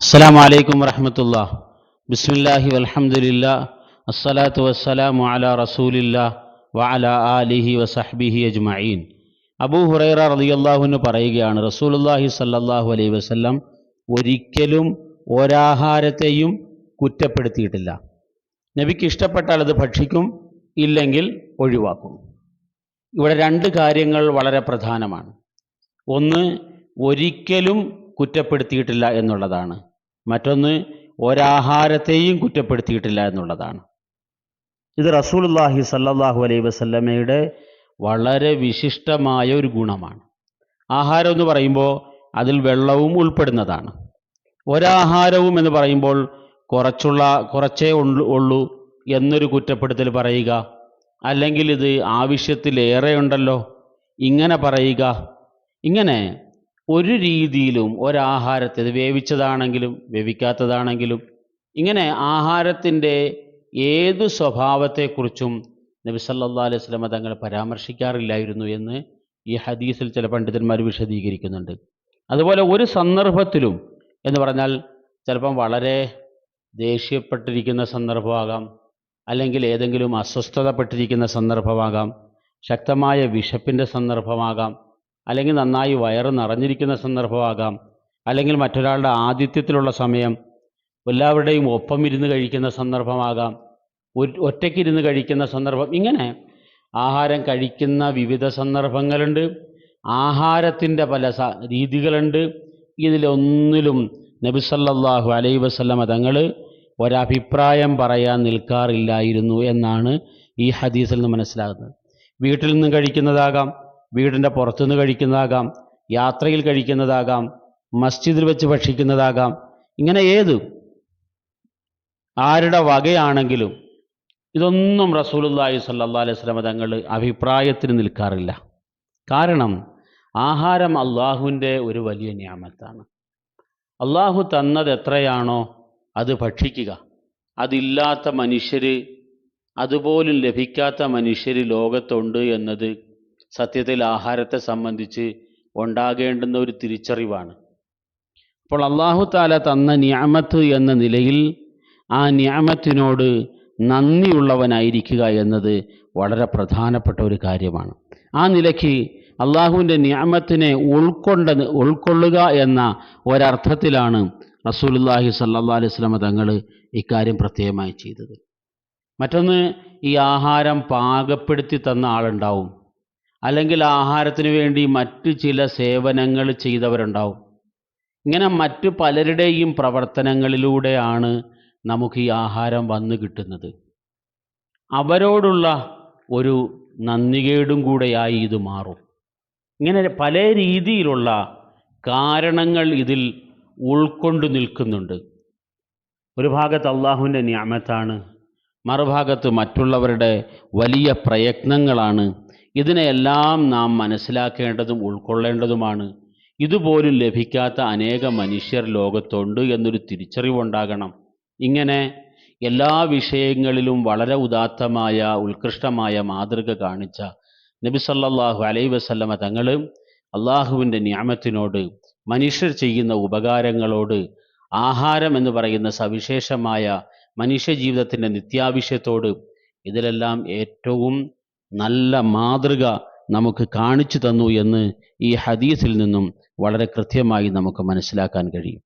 അസ്സാം വലൈക്കും വരഹമത്തുള്ള ബിസ്മില്ലാഹി വലഹമുല്ല അസ്സലാത്തു വസ്സലാമു അല റസൂലില്ല വഅല ആലിഹി വസഹ്ബിഹി അജ്മഈൻ. അബൂ ഹുറൈറ റളിയല്ലാഹുവിന് പറയുകയാണ് റസൂലുള്ളാഹി സല്ലല്ലാഹു അലൈഹി വസല്ലം ഒരിക്കലും ഒരാഹാരത്തെയും കുറ്റപ്പെടുത്തിയിട്ടില്ല. നബിക്ക് ഇഷ്ടപ്പെട്ടാൽ അത് ഭക്ഷിക്കും ഇല്ലെങ്കിൽ ഒഴിവാക്കും. ഇവിടെ രണ്ട് കാര്യങ്ങൾ വളരെ പ്രധാനമാണ്. ഒന്ന് ഒരിക്കലും കുറ്റപ്പെടുത്തിയിട്ടില്ല എന്നുള്ളതാണ്. മറ്റൊന്ന് ഒരാഹാരത്തെയും കുറ്റപ്പെടുത്തിയിട്ടില്ല എന്നുള്ളതാണ്. ഇത് റസൂലുള്ളാഹി സല്ലാഹു അലൈ വസല്ലമയുടെ വളരെ വിശിഷ്ടമായ ഒരു ഗുണമാണ്. ആഹാരം എന്ന് പറയുമ്പോൾ അതിൽ വെള്ളവും ഉൾപ്പെടുന്നതാണ്. ഒരാഹാരവും എന്ന് പറയുമ്പോൾ കുറച്ചുള്ള കുറച്ചേ ഉള്ളൂ എന്നൊരു കുറ്റപ്പെടുത്തൽ പറയുക. അല്ലെങ്കിൽ ഇത് ആവശ്യത്തിലേറെ ഉണ്ടല്ലോ ഇങ്ങനെ പറയുക. ഇങ്ങനെ ഒരു രീതിയിലും ഒരാഹാരത്തെ ഇത് വേവിച്ചതാണെങ്കിലും വേവിക്കാത്തതാണെങ്കിലും ഇങ്ങനെ ആഹാരത്തിന്റെ ഏതു സ്വഭാവത്തെക്കുറിച്ചും നബി സല്ലാ അലൈഹി സ്വലമ തങ്ങൾ പരാമർശിക്കാറില്ലായിരുന്നു എന്ന് ഈ ഹദീസിൽ ചില പണ്ഡിതന്മാർ വിശദീകരിക്കുന്നുണ്ട്. അതുപോലെ ഒരു സന്ദർഭത്തിലും എന്ന് പറഞ്ഞാൽ ചിലപ്പം വളരെ ദേഷ്യപ്പെട്ടിരിക്കുന്ന സന്ദർഭമാകാം അല്ലെങ്കിൽ ഏതെങ്കിലും അസ്വസ്ഥതപ്പെട്ടിരിക്കുന്ന സന്ദർഭമാകാം ശക്തമായ വിശപ്പിന്റെ സന്ദർഭമാകാം അല്ലെങ്കിൽ നന്നായി വയറ് നിറഞ്ഞിരിക്കുന്ന സന്ദർഭമാകാം അല്ലെങ്കിൽ മറ്റൊരാളുടെ ആതിഥ്യത്തിലുള്ള സമയം എല്ലാവരുടെയും ഒപ്പം ഇരുന്ന് കഴിക്കുന്ന സന്ദർഭമാകാം ഒറ്റയ്ക്കിരുന്ന് കഴിക്കുന്ന സന്ദർഭം ഇങ്ങനെ ആഹാരം കഴിക്കുന്ന വിവിധ സന്ദർഭങ്ങളുണ്ട് ആഹാരത്തിന്റെ പല രീതികളുണ്ട്. ഇതിലൊന്നിലും നബിസല്ലാഹു അലൈ അലൈഹി വസല്ലമ തങ്ങൾ ഒരഭിപ്രായം പറയാൻ നിൽക്കാറില്ലായിരുന്നു എന്നാണ് ഈ ഹദീസിൽ നിന്ന് മനസ്സിലാകുന്നത്. വീട്ടിൽ നിന്നും കഴിക്കുന്നതാകാം വീടിന്റെ പുറത്തുനിന്ന് കഴിക്കുന്നതാകാം യാത്രയിൽ കഴിക്കുന്നതാകാം മസ്ജിദിൽ വെച്ച് ഭക്ഷിക്കുന്നതാകാം. ഇങ്ങനെ ഏത്? ആരുടെ വകയാണെങ്കിലും ഇതൊന്നും റസൂലുള്ളാഹി സല്ലാ അലൈഹി വസല്ലമ തങ്ങൾ അഭിപ്രായത്തിന് നിൽക്കാറില്ല. കാരണം ആഹാരം അള്ളാഹുവിന്റെ ഒരു വലിയ ന്യാമത്താണ് അള്ളാഹു തന്നത് എത്രയാണോ അത് ഭക്ഷിക്കുക. അതില്ലാത്ത മനുഷ്യർ അതുപോലും ലഭിക്കാത്ത മനുഷ്യർ ലോകത്തുണ്ട് എന്നത് സത്യത്തിൽ ആഹാരത്തെ സംബന്ധിച്ച് ഉണ്ടാകേണ്ടുന്ന ഒരു തിരിച്ചറിവാണ്. അപ്പോൾ അള്ളാഹു താല തന്ന ന്യാമത്ത് എന്ന നിലയിൽ ആ ന്യാമത്തിനോട് നന്ദിയുള്ളവനായിരിക്കുക എന്നത് വളരെ പ്രധാനപ്പെട്ട ഒരു കാര്യമാണ്. ആ നിലയ്ക്ക് അള്ളാഹുവിന്റെ ന്യാമത്തിനെ ഉൾക്കൊണ്ട ഉൾക്കൊള്ളുക എന്ന ഒരർത്ഥത്തിലാണ് റസൂലുള്ളാഹി സല്ലാ അലൈഹി വസല്ലമ തങ്ങൾ ഇക്കാര്യം പ്രത്യേകമായി ചെയ്തത്. മറ്റൊന്ന് ഈ ആഹാരം പാകപ്പെടുത്തി തന്ന ആളുണ്ടാവും. അല്ലെങ്കിൽ ആഹാരത്തിന് വേണ്ടി മറ്റ് ചില സേവനങ്ങൾ ചെയ്തവരുണ്ടാവും. ഇങ്ങനെ മറ്റു പലരുടെയും പ്രവർത്തനങ്ങളിലൂടെയാണ് നമുക്ക് ഈ ആഹാരം വന്നു കിട്ടുന്നത്. അവരോടുള്ള ഒരു നന്ദികേടും കൂടെയായി ഇത് മാറും. ഇങ്ങനെ പല രീതിയിലുള്ള കാരണങ്ങൾ ഇതിൽ ഉൾക്കൊണ്ടു നിൽക്കുന്നുണ്ട്. ഒരു ഭാഗത്ത് അള്ളാഹുവിന്റെ ന്യാമത്താണ് മറുഭാഗത്ത് മറ്റുള്ളവരുടെ വലിയ പ്രയത്നങ്ങളാണ് ഇതിനെയെല്ലാം നാം മനസ്സിലാക്കേണ്ടതും ഉൾക്കൊള്ളേണ്ടതുമാണ്. ഇതുപോലും ലഭിക്കാത്ത അനേക മനുഷ്യർ ലോകത്തുണ്ട് എന്നൊരു തിരിച്ചറിവുണ്ടാകണം. ഇങ്ങനെ എല്ലാ വിഷയങ്ങളിലും വളരെ ഉദാത്തമായ ഉത്കൃഷ്ടമായ മാതൃക കാണിച്ച നബി സല്ലല്ലാഹു അലൈഹി വസല്ലമ തങ്ങൾ അള്ളാഹുവിന്റെ ന്യാമത്തിനോട് മനുഷ്യർ ചെയ്യുന്ന ഉപകാരങ്ങളോട് ആഹാരം എന്ന് പറയുന്ന സവിശേഷമായ മനുഷ്യ ജീവിതത്തിന്റെ നിത്യാവശ്യത്തോട് ഇതിലെല്ലാം ഏറ്റവും നല്ല മാതൃക നമുക്ക് കാണിച്ചു തന്നു എന്ന് ഈ ഹദീസിൽ നിന്നും വളരെ കൃത്യമായി നമുക്ക് മനസ്സിലാക്കാൻ കഴിയും.